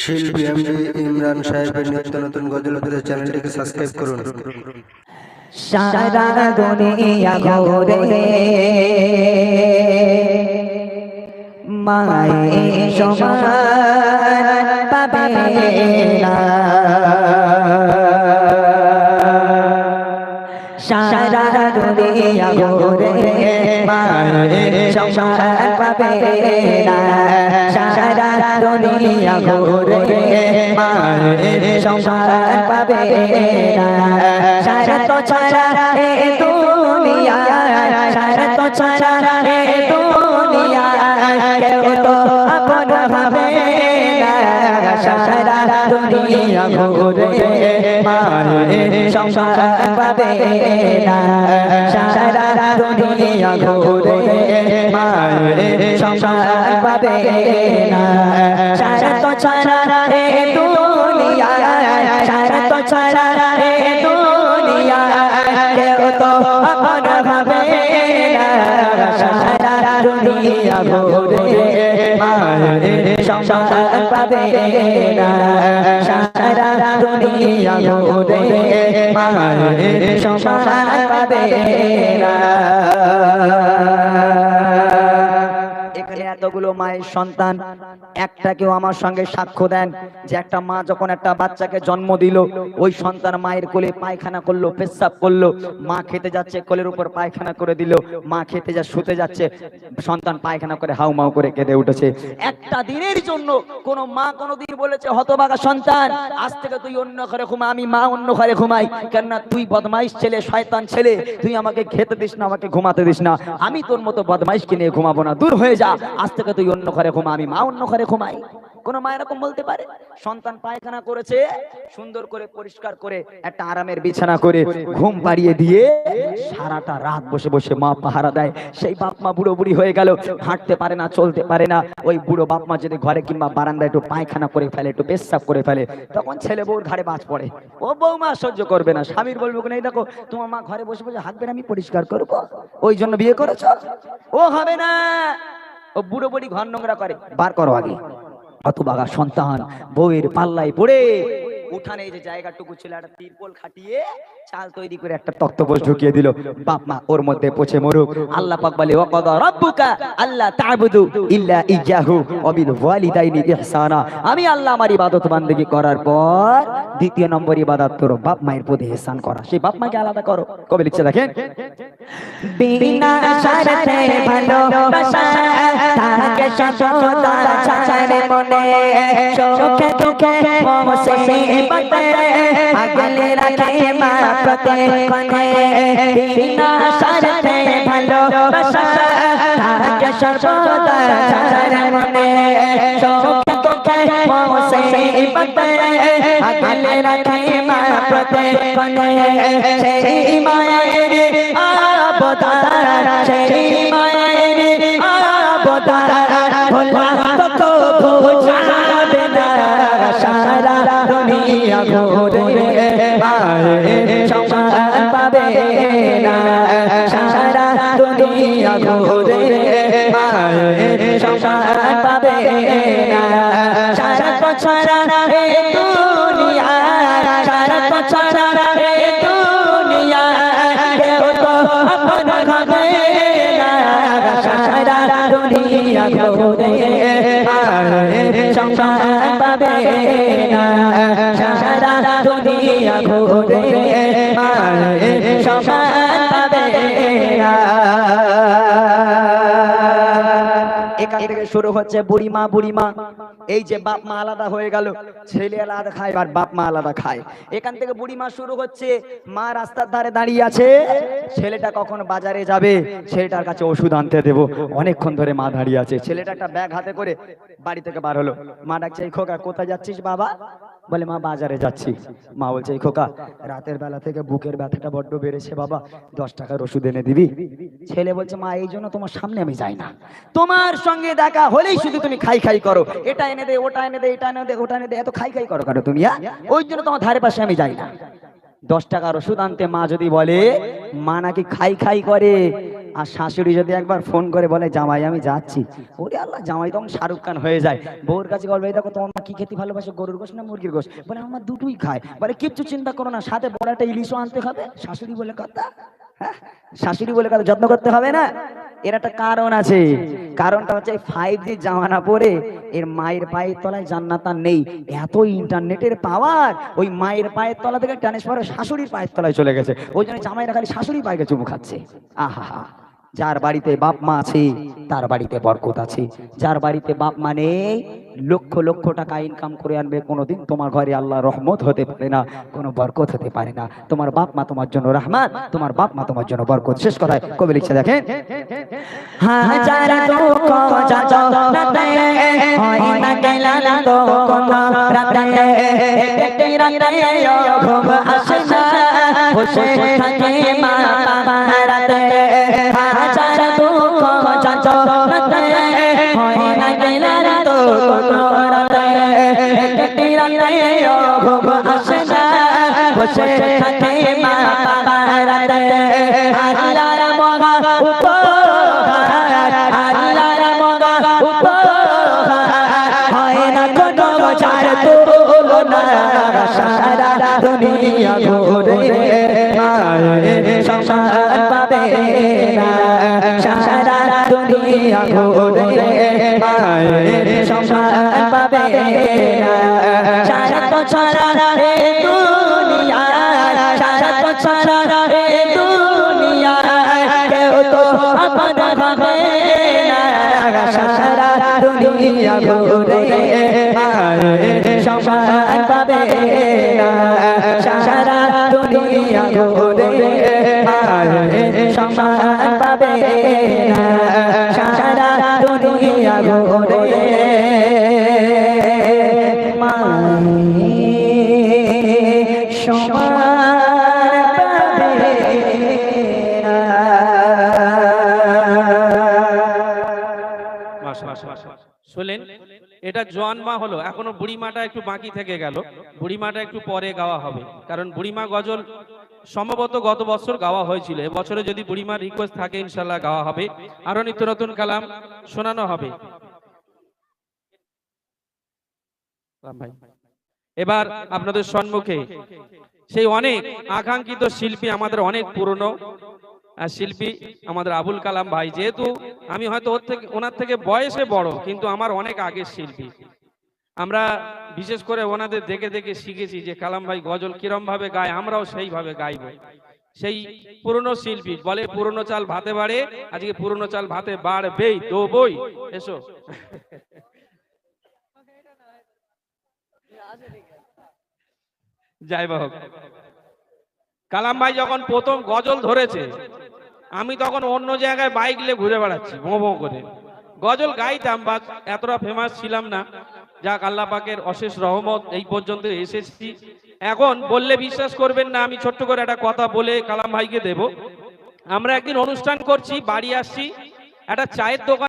শিল্পী এমডি ইমরান সাহেবের নিত্য নতুন গজলদের চ্যানেলটিকে সাবস্ক্রাইব করুন। সারা দুনিয়া ঘুরে মায়ে সমান পাবে না। সারা দুনিয়া ঘুরে মায়ে সমান পাবে না সারা দুনিয়া ঘুরে মায়ে সমান পাবে না সারা তো ছাড়া রে দুনিয়া সারা তো ছাড়া রে দুনিয়া দুনিয়া ঘুরে মায়ে সংসার পাবে না। সারা দুনিয়া ঘুরে মায়ে সংসার পাবে না। সারা তো ছাড়া এ দুনিয়া, সারা তো ছাড়া এ দুনিয়া, কেউ তো আপন ভাবে না। সারা দুনিয়া ঘুরে মায়ে সংসার পাবে না সারা দুনিয়া পাবে এতগুলো মায়ের সন্তান একটা কেউ আমার সঙ্গে সাক্ষ্য দেন যে একটা মা যখন একটা বাচ্চাকে জন্ম দিল, ওই সন্তান মায়ের কোলে পায়খানা করল, পেশাব করল, মা খেতে যাচ্ছে, কোলের উপর পায়খানা করে দিল, মা খেতে যা, শুতে যাচ্ছে, সন্তান পায়খানা করে হাউমাউ করে কেঁদে উঠেছে। একটা দিনের জন্য কোন মা কোনদিন বলেছে, হতবাগা সন্তান, আজ থেকে তুই অন্য ঘরে ঘুমা আমি মা অন্য ঘরে ঘুমাই, কেননা তুই বদমাইশ ছেলে, শয়তান ছেলে, তুই আমাকে খেতে দিস না, আমাকে ঘুমাতে দিস না, আমি তোর মতো বদমাইশকে নিয়ে ঘুমাবো না, দূর হয়ে যা, আজ থেকে তুই অন্য ঘরে ঘুমা আমি মা অন্য ঘরে ঘুমাই কোন মা এরকম বলতে পারে? সন্তান পায়খানা করেছে, সুন্দর করে, পরিষ্কার করে, একটা আরামের বিছানা করে ঘুম পাড়িয়ে দিয়ে সারাটা রাত বসে বসে মা পাহারা দেয়। সেই বাপ মা বুড়ো বুড়ি হয়ে গেল, হাঁটতে পারে না, চলতে পারে না। ওই বুড়ো বাপ মা যদি ঘরে কিংবা বারান্দায় একটু পায়খানা করে ফেলে, একটু পেশাব করে ফেলে, তখন ছেলে বউর ঘাড়ে বাজ পড়ে। ও বৌমা সহ্য করবে না, স্বামীর বলব কিনা এই দেখো, তোমার মা ঘরে বসে বসে হাত বের আমি পরিষ্কার করব? ওই জন্য বিয়ে করেছ? ও হবে না। ও বুড়ো বুড়ি ঘর নোংরা করে। বার করো আগে। অত বাগা সন্তান বউয়ের পাল্লায় পড়ে উঠানে যে জায়গাটুকু ছিল, একটা খাটিয়ে চাল তৈরি করে একটা তক্তপোষ ঢুকিয়ে দিল। বাপ মা ওর মধ্যে পচে মরুক। আল্লাহ পাক বলে আল্লাহ তা'বুদু ইল্লা বিল ওয়ালিদাইনি ইহসানা। আমি আল্লাহ আমার ইবাদত বান্দেগী করার পর দ্বিতীয় নম্বর ইবাদত তোর বাপ মায়ের প্রতি ইহসান করা। সেই বাপ মাকে আলাদা করো। কবে লিখছে, দেখেন, বিনা ভালোবাসা থাকে ছাড়ে মনে সুখে দুঃখে মুসিবতে আগলে রাখে মা প্রত্যেকক্ষণে বিনা শর্তে ভালোবাসা থাকে সততা ছাড়ে মনে। সুখে দুঃখে মুসিবতে আগলে রাখে মা প্রত্যেকক্ষণে সেই মায়ের আবদার, সেই মায়ের আবদার। সম্মান পাবে না সারা তো রে দুনিয়া সারা তো দুনিয়া কেউ তো আপন ভাবে না সারা দুনিয়া ঘুরে মায়ের পাবে না সারা দুনিয়া ঘুরে মায়ের পাবে না এখান থেকে শুরু হচ্ছে বুড়িমা বুড়িমা। এই যে বাপ মা আলাদা হয়ে গেল, ছেলে আলাদা খায় আর বাপ মা আলাদা খায়। এখান থেকে বুড়িমা শুরু হচ্ছে, মা রাস্তার ধারে দাঁড়িয়ে আছে, ছেলেটা কখন বাজারে যাবে, ছেলেটার কাছে ওষুধ আনতে দেব। অনেকক্ষণ ধরে মা দাঁড়িয়ে আছে, ছেলেটা একটা ব্যাগ হাতে করে বাড়ি থেকে বার হলো। মা ডাকছে, "এই খোকা, কোথায় যাচ্ছিস বাবা? বলে, মা, বাজারে যাচ্ছি। মা বলছে, "এই খোকা, রাতের বেলা থেকে বুকের ব্যথাটা বড্ড বেড়েছে বাবা। দশ টাকার ওষুধ এনে দিবি? ছেলে বলছে, মা, এই জন্য তোমার সামনে আমি যাই না। তোমার সঙ্গে দেখা হলেই শুধু তুমি খাই খাই করো। এটা এনে দে, ওটা এনে দে, এটা এনে দে, ওটা এনে দে, এত খাই খাই করো কেন তুমি হ্যাঁ? ওই জন্য তোমার ধারে পাশে আমি যাই না। দশ টাকার ওষুধ আনতে মা যদি বলে, মা নাকি খাই খাই করে আর শাশুড়ি যদি একবার ফোন করে বলে, জামাই, আমি যাচ্ছি। ওরে আল্লাহ, জামাই তখন শাহরুখ খান হয়ে যায়। বউর কাছে "এই দেখো, তোমার কি খেতে ভালোবাসে? গরুর গোশ না মুরগির গোশ? বলে, আমার দুটোই খায়। বলে, কিচ্ছু চিন্তা করো না, সাথে বড় একটা ইলিশও আনতে হবে। শাশুড়ি বলে, কথা? হ্যাঁ? শাশুড়ি বলে, কথা যত্ন করতে হবে না? এর একটা কারণ আছে। কারণটা হচ্ছে ফাইভ জি জামানা পরে এর মায়ের পায়ের তলায় জান্নাত নেই। এত ইন্টারনেটের পাওয়ার ওই মায়ের পায়ের তলা থেকে ট্রান্সফার শাশুড়ির পায়ের তলায় চলে গেছে। ওই জন্য জামাইরা খালি শাশুড়ি পায়ে চুমু খাচ্ছে। আহা। যার বাড়িতে বাপ মা আছে তার বাড়িতে বরকত আছে যার বাড়িতে বাপ মা নেই লক্ষ লক্ষ টাকা ইনকাম করে আনবে কোনোদিন তোমার ঘরে আল্লাহ রহমত হতে পারে না কোনো বরকত হতে পারে না তোমার বাপ মা তোমার জন্য রহমান তোমার বাপ মা তোমার জন্য বরকত শেষ কথায় কবি লিখছে দেখেন বসে থাকে মা রাতে। আল্লাহর দুনিয়া ঘুরে মায়ের পাবে সারা দুনিয়া ঘুরে মায়ের পাবে সারা দুনিয়া ঘুরে শুনলেন এটা জোয়ান মা হলো, এখনও বুড়িমাটা একটু বাকি থেকে গেল বুড়িমাটা একটু পরে গাওয়া হবে কারণ বুড়িমা গজল সম্ভবত গত বছর গাওয়া হয়েছিল এবছরে যদি বুড়িমার রিকোয়েস্ট থাকে ইনশাল্লাহ গাওয়া হবে আরও নিত্য নতুন কালাম শোনানো হবে। এবার আপনাদের সম্মুখে সেই অনেক আকাঙ্ক্ষিত শিল্পী আমাদের অনেক পুরনো শিল্পী আমাদের আবুল কালাম ভাই যেহেতু আমি হয়তো ওর থেকে ওনার থেকে বয়সে বড় কিন্তু আমার অনেক আগের শিল্পী। আমরা বিশেষ করে ওনাদের দেখে দেখে শিখেছি যে কালাম ভাই গজল কিরম ভাবে গায় আমরাও সেইভাবে গাইব। সেই পুরনো শিল্পী বলে পুরনো চাল ভাতে বাড়ে আজকে পুরনো চাল ভাতে বাড়বেই তো বই এসো। যাই হোক। কালাম ভাই যখন প্রথম গজল ধরেছে আমি তখন অন্য জায়গায় বাইক নিয়ে ঘুরে বেড়াচ্ছি, ভো ভো করে। গজল গাইতাম বা এতটা ফেমাস ছিলাম না। যা আল্লাহ পাকের অশেষ রহমত, এই পর্যন্ত এসেছি। এখন বললে বিশ্বাস করবেন না, আমি ছোট্ট করে একটা কথা বলে কালাম ভাইকে দেব। আমরা একদিন অনুষ্ঠান করছি, বাড়ি আসছি, একটা চায়ের দোকান